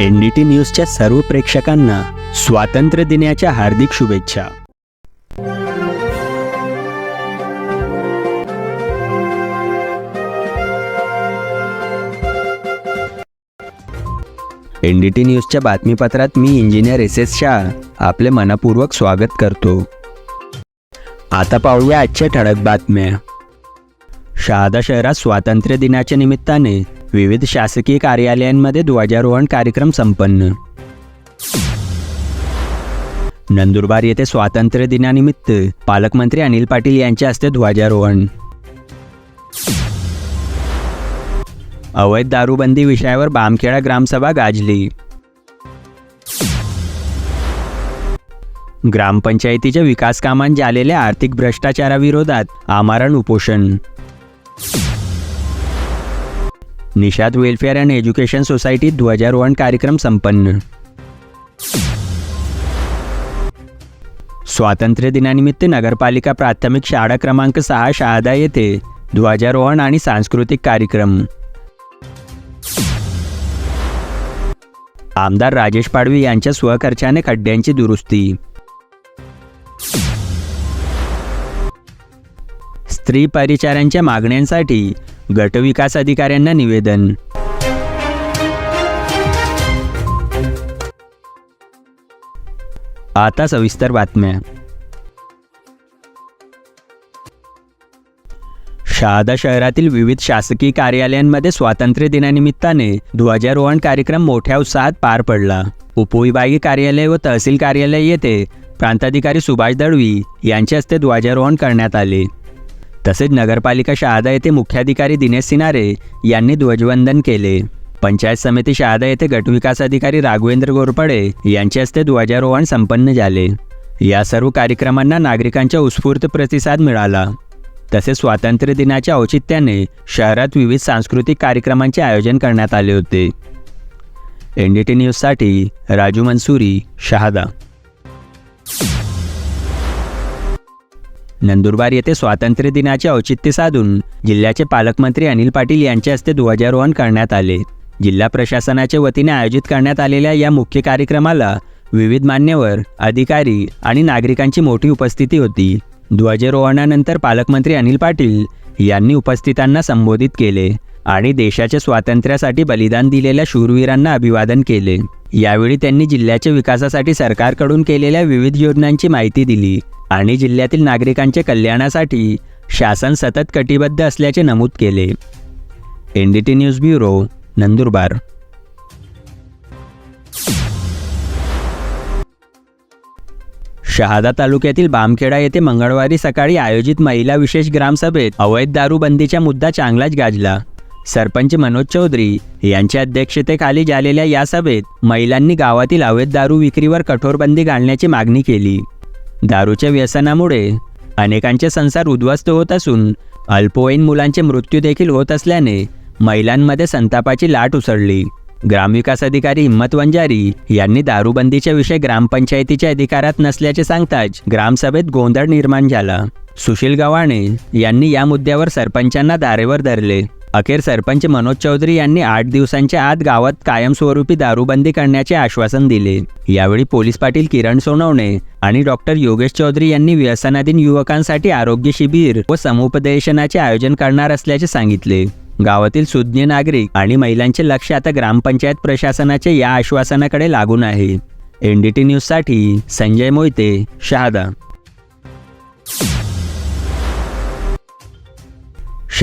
N D T न्यूजच्या सर्व प्रेक्षकांना स्वातंत्र्य दिनाच्या हार्दिक शुभेच्छा. एन डी टी न्यूजच्या बातमीपत्रात मी इंजिनियर एस एस शाह आपले मनपूर्वक स्वागत करतो. आता पाहूया आजच्या ठळक बातम्या. शहादा शहरात स्वातंत्र्य दिनाच्या निमित्ताने विविध शासकीय कार्यालयांमध्ये ध्वजारोहण कार्यक्रम संपन्न. नंदुरबार येथे स्वातंत्र्य दिनानिमित्त पालकमंत्री अनिल पाटील यांच्या हस्ते ध्वजारोहण. अवैध दारूबंदी विषयावर बामखेडा ग्रामसभा गाजली. ग्रामपंचायतीच्या विकास कामांत झालेल्या आर्थिक भ्रष्टाचाराविरोधात आमरण उपोषण. निषाद वेलफेअर अँड एज्युकेशन सोसायटीत ध्वजारोहण कार्यक्रम संपन्न. स्वातंत्र्य दिनानिमित्त नगरपालिका प्राथमिक शाळा क्रमांक सहा शहादा येथे ध्वजारोहण आणि सांस्कृतिक कार्यक्रम. आमदार राजेश पाडवी यांच्या स्वखर्चाने खड्ड्यांची दुरुस्ती. स्त्री परिचारांच्या मागण्यांसाठी गटविकास अधिकाऱ्यांना निवेदन. आता सविस्तर बातम्या. शहादा शहरातील विविध शासकीय कार्यालयांमध्ये स्वातंत्र्य दिनानिमित्ताने ध्वजारोहण कार्यक्रम मोठ्या उत्साहात पार पडला. उपविभागीय कार्यालय व तहसील कार्यालय येथे प्रांताधिकारी सुभाष दळवी यांच्या हस्ते ध्वजारोहण करण्यात आले. तसेच नगरपालिका शहादा येथे मुख्याधिकारी दिनेश सिनारे यांनी ध्वजवंदन केले. पंचायत समिती शहादा येथे गटविकास अधिकारी राघवेंद्र गोरपडे यांच्या हस्ते ध्वजारोहण संपन्न झाले. या सर्व कार्यक्रमांना नागरिकांचा उत्स्फूर्त प्रतिसाद मिळाला. तसेच स्वातंत्र्य दिनाच्या औचित्याने शहरात विविध सांस्कृतिक कार्यक्रमांचे आयोजन करण्यात आले होते. एन डी टी न्यूजसाठी राजू मनसुरी शहादा. नंदुरबार येथे स्वातंत्र्य दिनाचे औचित्य साधून जिल्ह्याचे पालकमंत्री अनिल पाटील यांच्या हस्ते ध्वजारोहण करण्यात आले. जिल्हा प्रशासनाच्या वतीने आयोजित करण्यात आलेल्या या मुख्य कार्यक्रमाला विविध मान्यवर अधिकारी आणि नागरिकांची मोठी उपस्थिती होती. ध्वजारोहणानंतर पालकमंत्री अनिल पाटील यांनी उपस्थितांना संबोधित केले आणि देशाच्या स्वातंत्र्यासाठी बलिदान दिलेल्या शूरवीरांना अभिवादन केले. यावेळी त्यांनी जिल्ह्याच्या विकासासाठी सरकारकडून केलेल्या विविध योजनांची माहिती दिली आणि जिल्ह्यातील नागरिकांच्या कल्याणासाठी शासन सतत कटिबद्ध असल्याचे नमूद केले. N D T news bureau Nandurbar. Shahada तालुक्यातील बामखेडा येथे मंगळवारी सकाळी आयोजित महिला विशेष ग्रामसभेत अवैध दारूबंदीचा मुद्दा चांगलाच गाजला. सरपंच मनोज चौधरी यांच्या अध्यक्षतेखाली झालेल्या या सभेत महिलांनी गावातील अवैध दारू विक्रीवर कठोर बंदी घालण्याची मागणी केली. दारूच्या व्यसनामुळे अनेकांचे संसार उद्ध्वस्त होत असून अल्पवयीन मुलांचे मृत्यू देखील होत असल्याने महिलांमध्ये संतापाची लाट उसळली. ग्रामविकास अधिकारी हिम्मत वंजारी यांनी दारूबंदीच्या विषय ग्रामपंचायतीच्या अधिकारात नसल्याचे सांगताच ग्रामसभेत गोंधळ निर्माण झाला. सुशील गव्हाणे यांनी या मुद्द्यावर सरपंचांना दारेवर धरले. अखेर सरपंच मनोज चौधरी यांनी आठ दिवसांच्या आत गावात कायमस्वरूपी दारूबंदी करण्याचे आश्वासन दिले. यावेळी पोलीस पाटील किरण सोनवणे आणि डॉक्टर योगेश चौधरी यांनी व्यसनाधीन युवकांसाठी आरोग्य शिबिर व समुपदेशनाचे आयोजन करणार असल्याचे सांगितले. गावातील सुज्ञ नागरिक आणि महिलांचे लक्ष आता ग्रामपंचायत प्रशासनाच्या या आश्वासनाकडे लागून आहे. एनडीटी न्यूजसाठी संजय मोहिते शहादा.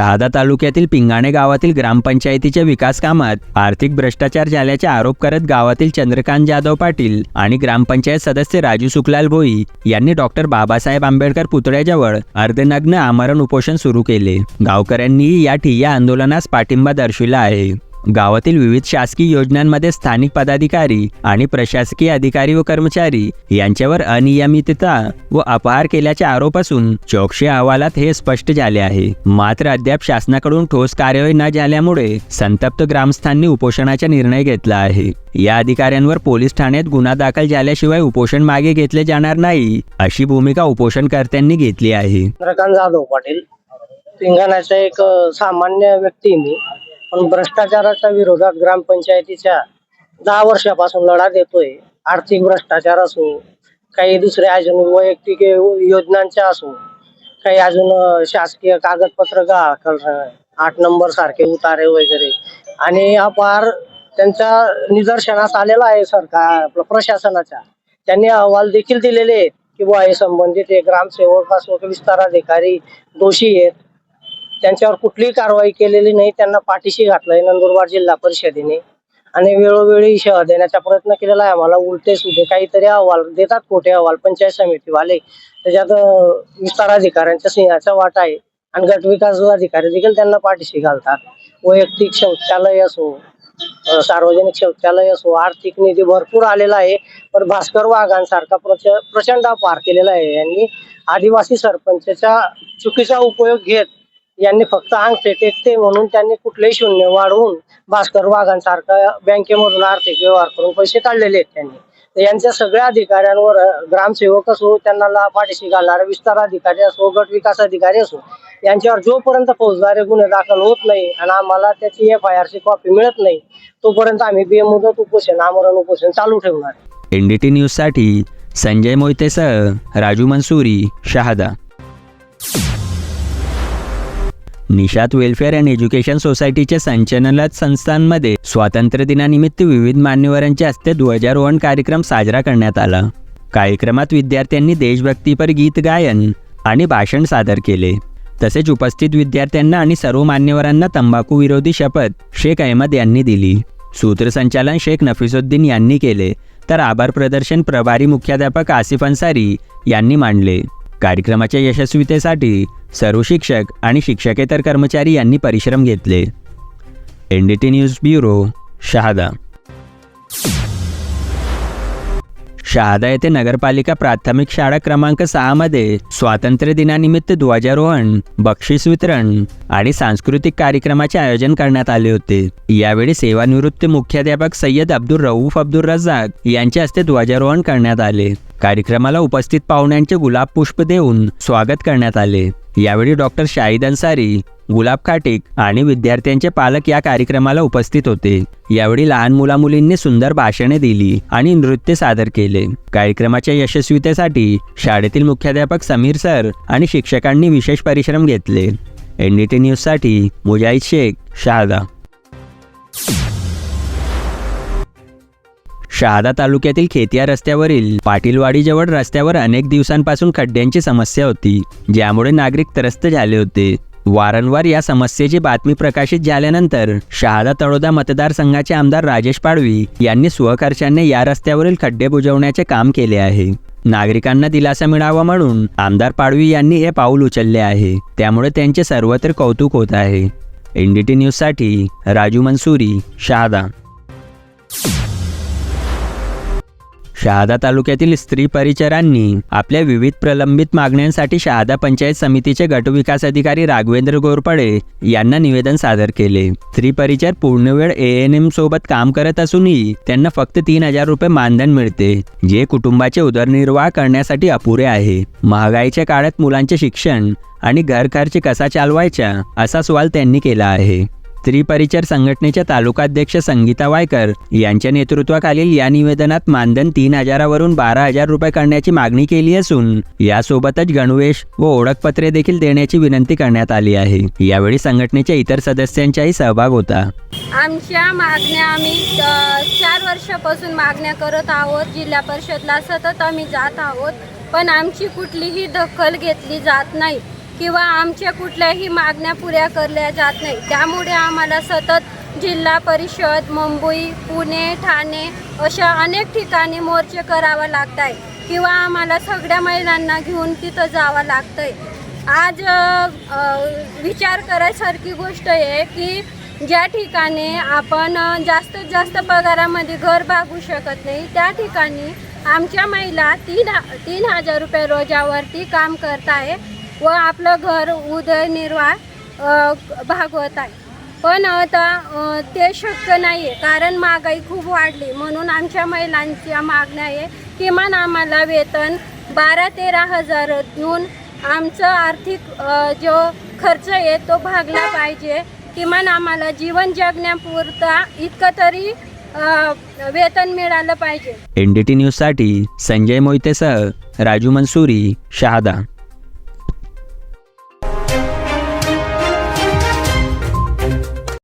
शहादा तालुक्यातील पिंगाणे गावातील ग्रामपंचायतीच्या विकास कामात आर्थिक भ्रष्टाचार झाल्याचे आरोप करत गावातील चंद्रकांत जाधव पाटील आणि ग्रामपंचायत सदस्य राजू सुखलाल भोई यांनी डॉक्टर बाबासाहेब आंबेडकर पुतळ्याजवळ अर्धनग्न आमरण उपोषण सुरू केले. गावकऱ्यांनी या ठिय्या आंदोलनास पाठिंबा दर्शविला आहे. गावातील विविध शासकीय योजनांमध्ये स्थानिक पदाधिकारी आणि प्रशासकीय अधिकारी व कर्मचारी यांच्यावर अनियमितता व अपहार केल्याचे आरोप असून चौकशी अहवालात हे स्पष्ट झाले आहे. मात्र अद्याप शासनाकडून ठोस कार्यवाही न झाल्यामुळे संतप्त ग्रामस्थांनी उपोषणाचा निर्णय घेतला आहे. या अधिकाऱ्यांवर पोलीस ठाण्यात गुन्हा दाखल झाल्याशिवाय उपोषण मागे घेतले जाणार नाही अशी भूमिका उपोषणकर्त्यांनी घेतली आहे. चंद्रकांत जाधव पाटील. एक सामान्य व्यक्ती मी. पण भ्रष्टाचाराच्या विरोधात ग्रामपंचायतीच्या दहा वर्षापासून लढा देतोय. आर्थिक भ्रष्टाचार असो काही दुसऱ्या अजून वैयक्तिक योजनांच्या असो काही अजून शासकीय कागदपत्र का आठ नंबर सारखे उतारे वगैरे. आणि अपार त्यांच्या निदर्शनास आलेला आहे सरकार आपलं प्रशासनाच्या त्यांनी अहवाल देखील दिलेले आहेत की बुवा हे संबंधित हे ग्रामसेवक असो विस्तार अधिकारी दोषी आहेत. त्यांच्यावर कुठलीही कारवाई केलेली नाही. त्यांना पाठीशी घातलंय नंदुरबार जिल्हा परिषदेने. आणि वेळोवेळी शह देण्याचा प्रयत्न केलेला आहे आम्हाला. उलटे सुद्धा काहीतरी अहवाल देतात खोटे अहवाल. पंचायत समितीवाले. त्याच्यात विस्तार अधिकाऱ्यांच्या सिंहाचा वाटा आहे. आणि गट विकास अधिकारी देखील त्यांना पाठीशी घालतात. वैयक्तिक शौचालय असो सार्वजनिक शौचालय असो आर्थिक निधी भरपूर आलेला आहे. पण भास्कर वाघांसारखा प्रच प्रचंड पार केलेला आहे. यांनी आदिवासी सरपंचच्या चुकीचा उपयोग घेत यांनी फक्त अंग टेकते म्हणून त्यांनी कुठलेही शून्य वाढवून भास्कर वाघांसारखा बँकेमधून आर्थिक व्यवहार करून पैसे काढलेले आहेत त्यांनी. यांच्या सगळ्या अधिकाऱ्यांवर ग्रामसेवक असो त्यांना पाठीशी घालणारे विस्तार अधिकारी असो गट विकास अधिकारी असो यांच्यावर जोपर्यंत फौजदारी गुन्हे दाखल होत नाही आणि आम्हाला त्याची एफ आय आरची कॉपी मिळत नाही तोपर्यंत आम्ही बेमुदत उपोषण आमरण उपोषण चालू ठेवणार. एनडीटी न्यूजसाठी न्यूजसाठी Sanjay मोहितेसह Raju Mansuri Shahada. Nishad welfare and education सोसायटीच्या संचलनात संस्थांमध्ये स्वातंत्र्य दिनानिमित्त विविध मान्यवरांच्या हस्ते ध्वजारोहण कार्यक्रम साजरा करण्यात आला. कार्यक्रमात विद्यार्थ्यांनी देशभक्तीपर गीत गायन आणि भाषण सादर केले. तसेच उपस्थित विद्यार्थ्यांना आणि सर्व मान्यवरांना तंबाखू विरोधी शपथ शेख अहमद यांनी दिली. सूत्रसंचालन शेख नफिसुद्दीन यांनी केले. तर आभार प्रदर्शन प्रभारी मुख्याध्यापक आसिफ अन्सारी यांनी मांडले. कार्यक्रमाच्या यशस्वीतेसाठी सर्व शिक्षक आणि शिक्षकेतर कर्मचारी यांनी परिश्रम घेतले. N D T news bureau Shahada. Shahada येथे नगरपालिका प्राथमिक शाळा क्रमांक सहामध्ये स्वातंत्र्य दिनानिमित्त ध्वजारोहण बक्षीस वितरण आणि सांस्कृतिक कार्यक्रमाचे आयोजन करण्यात आले होते. यावेळी सेवानिवृत्त मुख्याध्यापक सय्यद अब्दुल रऊफ अब्दुल रजाक यांच्या हस्ते ध्वजारोहण करण्यात आले. कार्यक्रमाला उपस्थित पाहुण्यांचे गुलाब पुष्प देऊन स्वागत करण्यात आले. यावेळी डॉक्टर शाहिद अन्सारी गुलाब काटिक आणि विद्यार्थ्यांचे पालक या कार्यक्रमाला उपस्थित होते. यावेळी लहान मुला मुलींनी सुंदर भाषणे दिली आणि नृत्य सादर केले. कार्यक्रमाच्या यशस्वीतेसाठी शाळेतील मुख्याध्यापक समीर सर आणि शिक्षकांनी विशेष परिश्रम घेतले. एनडीटी न्यूजसाठी मुजाहिद शेख शहादा. शहादा तालुक्यातील खेतिया रस्त्यावरील पाटीलवाडीजवळ रस्त्यावर अनेक दिवसांपासून खड्ड्यांची समस्या होती ज्यामुळे नागरिक त्रस्त झाले होते. वारंवार या समस्येची बातमी प्रकाशित झाल्यानंतर शहादा तळोदा मतदारसंघाचे आमदार राजेश पाडवी यांनी स्वखर्चाने या रस्त्यावरील खड्डे बुजवण्याचे काम केले आहे. नागरिकांना दिलासा मिळावा म्हणून आमदार पाडवी यांनी हे पाऊल उचलले आहे. त्यामुळे त्यांचे सर्वत्र कौतुक होत आहे. एनडीटी न्यूजसाठी राजू मंसुरी शहादा. शहादा तालुक्यातील स्त्री परिचरांनी आपल्या विविध प्रलंबित मागण्यांसाठी शहादा पंचायत समितीचे गटविकास अधिकारी राघवेंद्र गोरपडे यांना निवेदन सादर केले. स्त्री परिचर पूर्णवेळ ए एन एम सोबत काम करत असूनही त्यांना फक्त तीन हजार रुपये मानधन मिळते जे कुटुंबाचे उदरनिर्वाह करण्यासाठी अपुरे आहे. महागाईच्या काळात मुलांचे शिक्षण आणि घर खर्च कसा चालवायचा असा सवाल त्यांनी केला आहे. स्त्री परिचर संघटनेच्या तालुकाध्यक्ष संगीता वायकर यांच्या नेतृत्वाखालील या निवेदनात मानधन तीन हजारावरून बारा हजार रुपये करण्याची मागणी केली असून यासोबतच गणवेश व ओळखपत्रे देखील देण्याची विनंती करण्यात आली आहे. यावेळी संघटनेच्या इतर सदस्यांचाही सहभाग होता. आमच्या मागण्या आम्ही चार वर्षापासून मागण्या करत आहोत. जिल्हा परिषदला सतत आम्ही जात आहोत पण आमची कुठलीही दखल घेतली जात नाही. किंवा आमच्या कुठल्याही मागण्या पुऱ्या करल्या जात नाही. त्यामुळे आम्हाला सतत जिल्हा परिषद मुंबई पुणे ठाणे अशा अनेक ठिकाणी मोर्चे करावा लागत आहे किंवा आम्हाला सगळ्या महिलांना घेऊन तिथं जावं लागतंय. आज विचार करायसारखी गोष्ट आहे की ज्या ठिकाणी आपण जास्तीत जास्त पगारामध्ये घर भागू शकत नाही त्या ठिकाणी आमच्या महिला तीन तीन हजार रुपये रोजावरती काम करत आहे व आपलं घर उदरनिर्वाह भागवत आहे. पण आता ते शक्य नाही आहे कारण महागाई खूप वाढली. म्हणून आमच्या महिलांच्या मागण्या आहे किमान आम्हाला वेतन बारा तेरा हजार देऊन आमचं आर्थिक जो खर्च आहे तो भागला पाहिजे. किमान आम्हाला जीवन जगण्यापुरता इतकं तरी वेतन मिळालं पाहिजे. एन न्यूजसाठी संजय मोहितेसह राजू मंसुरी शहादा.